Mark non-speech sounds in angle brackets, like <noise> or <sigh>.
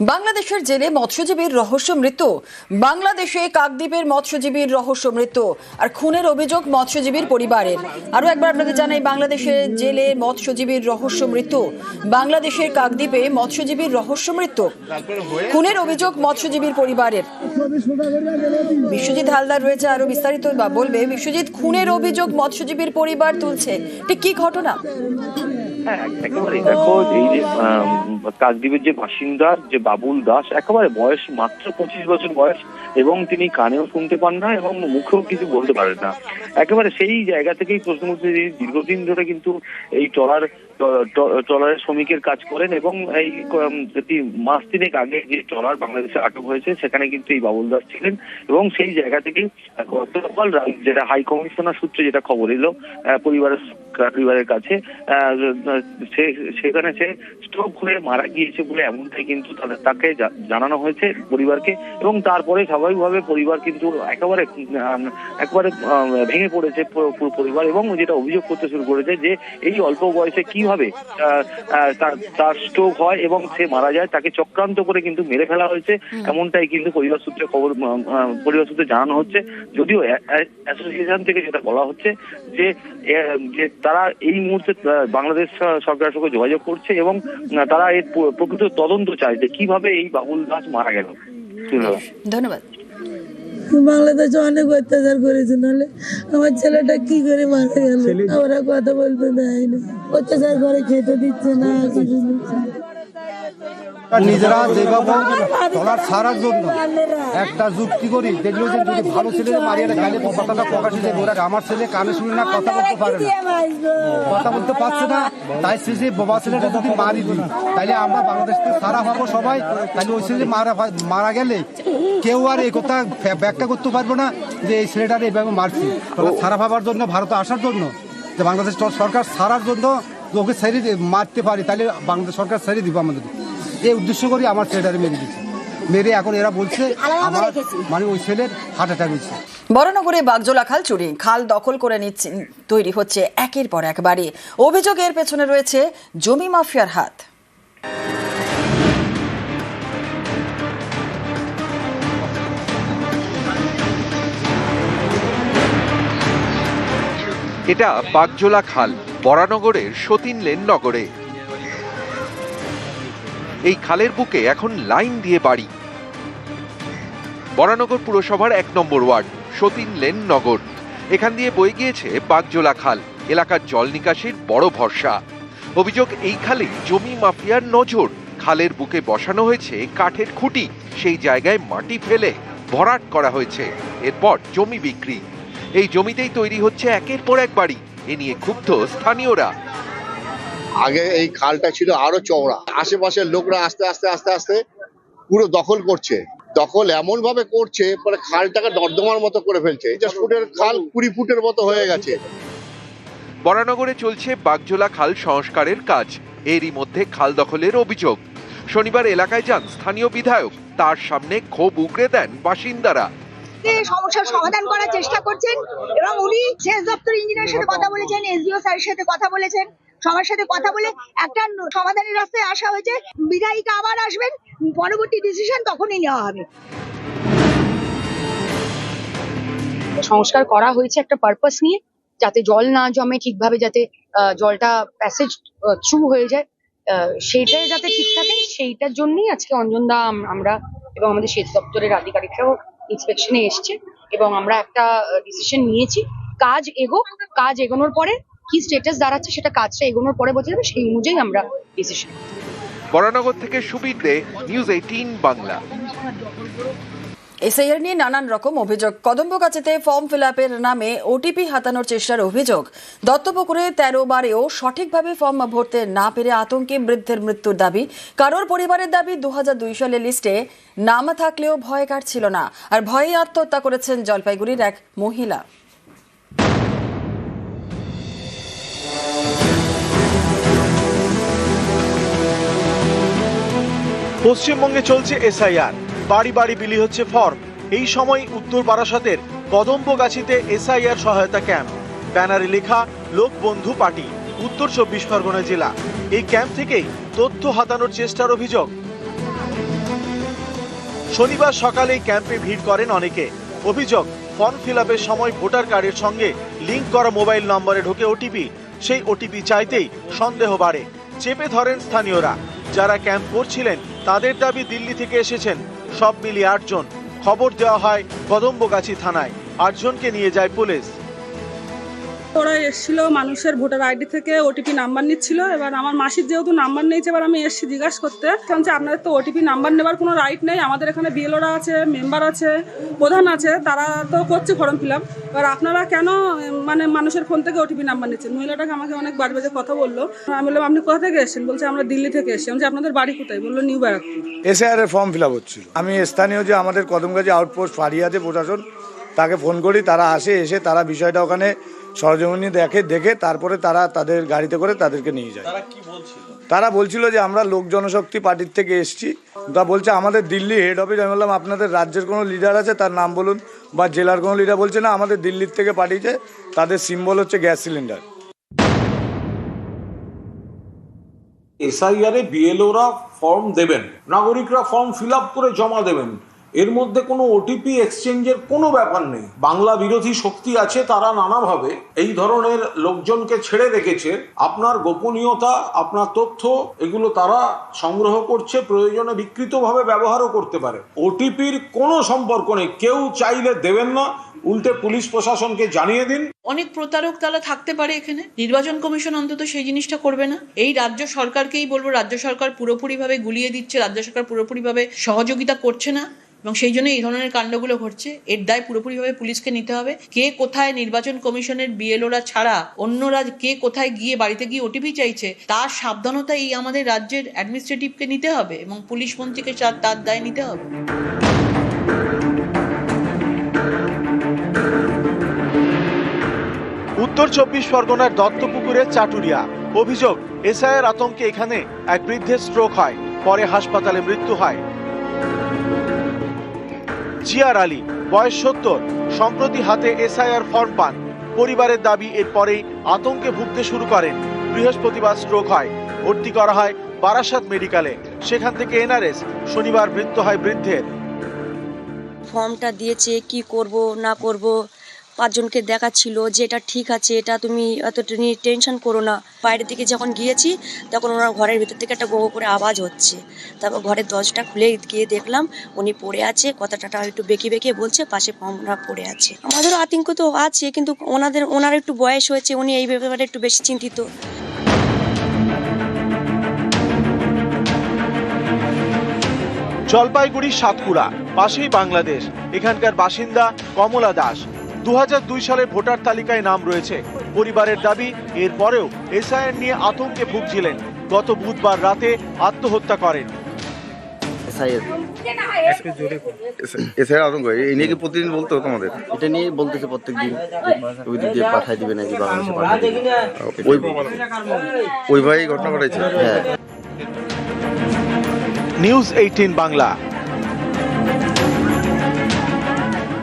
বাংলাদেশের জেলে মৎস্যজীবীর রহস্য মৃত্যু। বাংলাদেশে কাকদ্বীপের মৎস্যজীবীর রহস্য মৃত্যু আর খুনের অভিযোগ মৎস্যজীবীর পরিবারের। আরও একবার আপনাদের জানাই বাংলাদেশের জেলে মৎস্যজীবীর রহস্য মৃত্যু। বাংলাদেশের কাকদ্বীপে মৎস্যজীবীর রহস্য মৃত্যু। খুনের অভিযোগ মৎস্যজীবীর পরিবারের। বিশ্বজিৎ হালদার রয়েছে আরও বিস্তারিত বা বলবে, বিশ্বজিৎ, খুনের অভিযোগ মৎস্যজীবীর পরিবার তুলছে। ঠিক কি ঘটনা? হ্যাঁ কাকদ্বীপের যে বাসিন্দা, যে বাবুল দাস, একেবারে বয়স মাত্র পঁচিশ বছর বয়স এবং তিনি কানেও শুনতে পান না এবং মুখেও কিছু বলতে পারেন না। একেবারে সেই জায়গা থেকেই প্রশ্ন উঠছে যে দীর্ঘদিন ধরে কিন্তু এই ট্রলার ট্রলারের শ্রমিকের কাজ করেন এবং এই মাস তিনেক আগে যে ট্রলার বাংলাদেশে আটক হয়েছে, সেখানে কিন্তু এই বাবুল দাস ছিলেন এবং সেই জায়গা থেকেই গতকাল যেটা হাই কমিশনার সূত্রে যেটা খবর এলো পরিবারের পরিবারের কাছে সেখানে সে স্ট্রোক হয়ে মারা গিয়েছে বলে এমনটাই কিন্তু তাকে জানানো হয়েছে পরিবারকে এবং তারপরে স্বাভাবিকভাবে পরিবার কিন্তু একেবারে একেবারে ভেঙে পড়েছে পুরো পুরো পরিবার এবং যেটা অভিযোগ করতে শুরু করেছে যে এই অল্প বয়সে কীভাবে আহ, তার স্ট্রোক হয় এবং সে মারা যায় তাকে চক্রান্ত করে কিন্তু মেরে ফেলা হয়েছে। এমনটাই কিন্তু পরিবার সূত্রে খবর পরিবার সূত্রে জানানো হচ্ছে। যদিও অ্যাসোসিয়েশন থেকে যেটা বলা হচ্ছে যে যে তারা এই মুহূর্তে বাংলাদেশ সরকারের সঙ্গে যোগাযোগ করছে এবং তারা এর প্রকৃত তদন্ত চায় যে কীভাবে এই বাবুল দাস মারা গেল। ধন্যবাদ। <laughs> বাংলাদেশে অনেক অত্যাচার করেছে নাহলে আমার ছেলেটা কি করে মারা গেল ওরা কথা বলতে দেয় না অত্যাচার করে খেতে দিচ্ছে না কিছু দিচ্ছে না। আর নিজেরা যেভাবে টলার ছাড়ার জন্য একটা যুক্তি করি, দেখল যে যদি ভালো ছেলে মারিয়ে গেলে কথাটা প্রকাশিত করে আমার ছেলে কানে শুনে না কথা বলতে পারে না। কথা বলতে পারছে না, তাই সে যে বাবা ছেলেটা যদি মারি দিই তাহলে আমরা বাংলাদেশ থেকে সারা হব সবাই তাহলে ওই ছেলে মারা মারা গেলে কেউ আর এই কথা ব্যাখ্যা করতে পারব না যে এই ছেলেটার এইভাবে মারছি। সারা ভাবার জন্য, ভারতে আসার জন্য, যে বাংলাদেশ সরকার সারার জন্য ওকে ছেড়ে মারতে পারি তাহলে বাংলাদেশ সরকার ছেড়ে দিব আমাদের এই উদ্দেশ্য করে আমার ছেলেটারে মেরে দিচ্ছে মেরে এখন এরা বলছে আমার মানে ওই ছেলের হার্ট অ্যাটাক হয়েছে। বড়নগরে বাগজোলা খাল চুরি খাল দখল করে নিচ্ছে তৈরি হচ্ছে একের পর এক বাড়ি। অভিযোগের পেছনে রয়েছে জমি মাফিয়ার হাত। এটা বাগজোলা খাল বরানগরের সতীন লেন নগরে এই খালের বুকে এখন লাইন দিয়ে বাড়ি। বরানগর পুরসভার এক নম্বর ওয়ার্ড, সতীন লেন নগর। এখান দিয়ে বয়ে গিয়েছে বাগজোলা খাল, এলাকার জল নিকাশির বড় ভরসা। অভিযোগ, এই খালে জমি মাফিয়ার নজর। খালের বুকে বসানো হয়েছে কাঠের খুঁটি, সেই জায়গায় মাটি ফেলে ভরাট করা হয়েছে, এরপর জমি বিক্রি। এই জমিতেই তৈরি হচ্ছে একের পর এক বাড়ি, এ নিয়ে ক্ষুব্ধ স্থানীয়রা। আগে এই খালটা ছিল আরও চওড়া। আশেপাশের লোকরা আস্তে আস্তে আস্তে আস্তে পুরো দখল করছে। দখল এমন ভাবে করছে পরে খালটাকে নর্দমার মতো করে ফেলছে। পঞ্চাশ ফুটের খাল কুড়ি ফুটের মতো হয়ে গেছে। বরানগরে চলছে বাগজোলা খাল সংস্কারের কাজ। এরই মধ্যে খাল দখলের অভিযোগ। শনিবার এলাকায় যান স্থানীয় বিধায়ক। তার সামনে ক্ষোভ উগরে দেন বাসিন্দারা। সমস্যার সমাধান করার চেষ্টা করছেন এবং উনি সেচ দপ্তর ইঞ্জিনিয়ারের সাথে কথা বলেছেন এসডিও স্যারের সাথে কথা বলেছেন। সবার সাথে কথা বলে একটা সমাধানের রাস্তায় আসা হয়েছে। বিধায়িকা আবার আসবেন পরবর্তী ডিসিশন তখনই নেওয়া হবে। সংস্কার করা হয়েছে একটা পারপাস নিয়ে যাতে জল না জমে ঠিকভাবে যাতে জলটা প্যাসেজ থ্রু হয়ে যায়। আহ, সেইটাই যাতে ঠিক থাকে সেইটার জন্যই আজকে অঞ্জনদা আম- আমরা এবং আমাদের সেচ দপ্তরের আধিকারিকরাও ইন্সপেকশনে এসছে এবং আমরা একটা ডিসিশন নিয়েছি। কাজ এগোক কাজ এগোনোর পরে কি স্টেটাস দাঁড়াচ্ছে সেটা কাজটা এগোনোর পরে বোঝা যাবে সেই অনুযায়ী আমরা ডিসিশন বরানগর থেকে Subir De news eighteen Bangla. SIR নিয়ে নানান রকম অভিযোগ। কদম্বগাছিতে ফর্ম ফিল আপের নামে ওটিপি হাতানোর চেষ্টার অভিযোগ। দত্তপুকুরে তেরো বারেও সঠিকভাবে ফর্ম ভরতে না পেরে আতঙ্কে বৃদ্ধের মৃত্যুর দাবি। কারোর পরিবারের দাবি দু সালে লিস্টে নাম থাকলেও ভয় কাটছিল না। আর ভয়ে আত্মহত্যা করেছেন জলপাইগুড়ির এক মহিলা। পশ্চিমবঙ্গে চলছে এসআইআর। বাড়ি বাড়ি বিলি হচ্ছে ফর্ম। এই সময় উত্তর বারাসতের কদম্বগাছিতে এসআইআর সহায়তা ক্যাম্প। ব্যানারে লেখা লোকবন্ধু পার্টি উত্তর চব্বিশ পরগনা জেলা। এই ক্যাম্প থেকেই তথ্য হাতানোর চেষ্টার অভিযোগ। শনিবার সকালেই ক্যাম্পে ভিড় করেন অনেকে। অভিযোগ, ফর্ম ফিল সময় ভোটার কার্ডের সঙ্গে লিংক করা মোবাইল নম্বরে ঢোকে ওটিপি সেই ওটিপি চাইতেই সন্দেহ বাড়ে। চেপে ধরেন স্থানীয়রা। যারা ক্যাম্প করছিলেন তাদের দাবি দিল্লি থেকে এসেছেন। সব মিলিয়ে আটজন। খবর দেওয়া হয় কদম্বগাছি থানায়। আটজনকে নিয়ে যায় পুলিশ। ওরা এসেছিল মানুষের ভোটার আইডি থেকে ওটিপি নাম্বার নিচ্ছিল। এবার আমার মাসির যেহেতু নাম্বার নিয়েছে এবার আমি এসেছি জিজ্ঞাসা করতে। কারণ যে আপনাদের তো ওটিপি নাম্বার নেবার কোনো রাইট নেই। আমাদের এখানে বিএলওরা আছে মেম্বার আছে প্রধান আছে তারা তো করছে ফর্ম ফিল আপ এবার আপনারা কেন মানে মানুষের ফোন থেকে ওটিপি নাম্বার নিচ্ছেন? মহিলাটাকে আমাকে অনেক বাজে বাজে কথা বলল। আমি বললাম আপনি কোথা থেকে এসেছেন? বলছে আমরা দিল্লি থেকে এসেছি। বলছি, আপনাদের বাড়ি কোথায়? বলল নিউ ব্যারাকপুর এসআইআর এর ফর্ম ফিল আপ হচ্ছিল। আমি স্থানীয় যে আমাদের কদমগাছি আউটপোস্ট ফারিয়াতে প্রশাসন তাকে ফোন করি তারা আসে এসে তারা বিষয়টা ওখানে সরজমিনি দেখে দেখে তারপরে তারা তাদের গাড়িতে করে তাদেরকে নিয়ে যায়। তারা বলছিল? যে আমরা লোক জনশক্তি পার্টির থেকে এসেছি। তা বলছে আমাদের দিল্লি হেড অফিস আমি বললাম আপনাদের রাজ্যের কোনো লিডার আছে? তার নাম বলুন। বা জেলার কোনো লিডার বলছে না আমাদের দিল্লির থেকে পাঠিয়েছে। তাদের সিম্বল হচ্ছে গ্যাস সিলিন্ডার। এসআইআর এ বিএলওরা ফর্ম দেবেন। নাগরিকরা ফর্ম ফিল আপ করে জমা দেবেন। এর মধ্যে কোনো ওটিপি এক্সচেঞ্জের কোনো ব্যাপার নেই। বাংলা বিরোধী শক্তি আছে, তারা নানাভাবে এই ধরনের লোকজনকে ছেড়ে রেখেছে। আপনার গোপনীয়তা, আপনার তথ্য, এগুলো তারা সংগ্রহ করছে, প্রয়োজনে বিকৃতভাবে ব্যবহারও করতে পারে। ওটিপির কোনো সম্পর্ক নেই। কেউ চাইলে দেবেন না। উল্টে পুলিশ প্রশাসনকে জানিয়ে দিন। অনেক প্রতারক তারা থাকতে পারে এখানে। নির্বাচন কমিশন অন্তত সেই জিনিসটা করবে না। এই রাজ্য সরকারকেই বলব, রাজ্য সরকার পুরোপুরিভাবে গুলিয়ে দিচ্ছে, রাজ্য সরকার পুরোপুরিভাবে সহযোগিতা করছে না। এবং সেই জন্য এই ধরনের কাণ্ডগুলো ঘটছে। এর দায় পুরোপুরিভাবে পুলিশকে নিতে হবে। কে কোথায় নির্বাচন কমিশনের বিএলওরা ছাড়া অন্যরা কে কোথায় গিয়ে বাড়িতে গিয়ে ওটিপি চাইছে, তার সাবধানতা এই আমাদের রাজ্যের অ্যাডমিনিস্ট্রেটিভকে নিতে হবে এবং পুলিশ মন্ত্রীকে তার দায় নিতে হবে। উত্তর চব্বিশ পরগনার দত্তপুকুরের চাটুরিয়া। অভিযোগ, এসআইয়ের আতঙ্কে এখানে এক বৃদ্ধের স্ট্রোক হয়, পরে হাসপাতালে মৃত্যু হয়। জিয়ার আলী, বয়স সত্তর, সম্প্রতি হাতে এসআইআর ফর্ম পান। পরিবারের দাবি, এরপরেই আতঙ্কে ভুগতে শুরু করেন। বৃহস্পতিবার স্ট্রোক হয়। ভর্তি করা হয় বারাসাত মেডিকেলে। সেখান থেকে এনআরএস, শনিবার মৃত্যু হয় বৃদ্ধের। ফর্মটা দিয়েছে, কি করব, না করব পাঁচজনকে দেখাচ্ছিল যে এটা ঠিক আছে, এটা তুমি এতটা নিয়ে টেনশন করো না। বাইরের দিকে যখন গিয়েছি, তখন ওনার ঘরের ভিতর থেকে একটা গো করে আওয়াজ হচ্ছে। তারপর ঘরের দরজাটা খুলে গিয়ে দেখলাম, উনি পড়ে আছে, কথাটা একটু বেঁকে বেঁকে বলছে, পাশে ফর্মটা পড়ে আছে। আমাদেরও আতঙ্ক তো আছে, কিন্তু ওনাদের, ওনার একটু বয়স হয়েছে, উনি এই ব্যাপারে একটু বেশি চিন্তিত। জলপাইগুড়ি সাতকুড়া পাশেই বাংলাদেশ। এখানকার বাসিন্দা কমলা দাস। দু সালের ভোটার তালিকায় নাম রয়েছে। পরিবারের দাবি এরপরেও এসআইএর নিয়ে আতঙ্কে ভুগছিলেন। গত বুধবার রাতে আত্মহত্যা করেন। আতঙ্ক এই নিয়ে কি প্রতিদিন বলতে হতো আমাদের? এটা নিয়ে বলতেছে প্রত্যেক দিন। ওই দিক দিয়ে পাঠাই দিবে নাকি বাংলাদেশে ওই ওই ভাই ঘটনা ঘটাইছে। হ্যাঁ। News eighteen Bangla.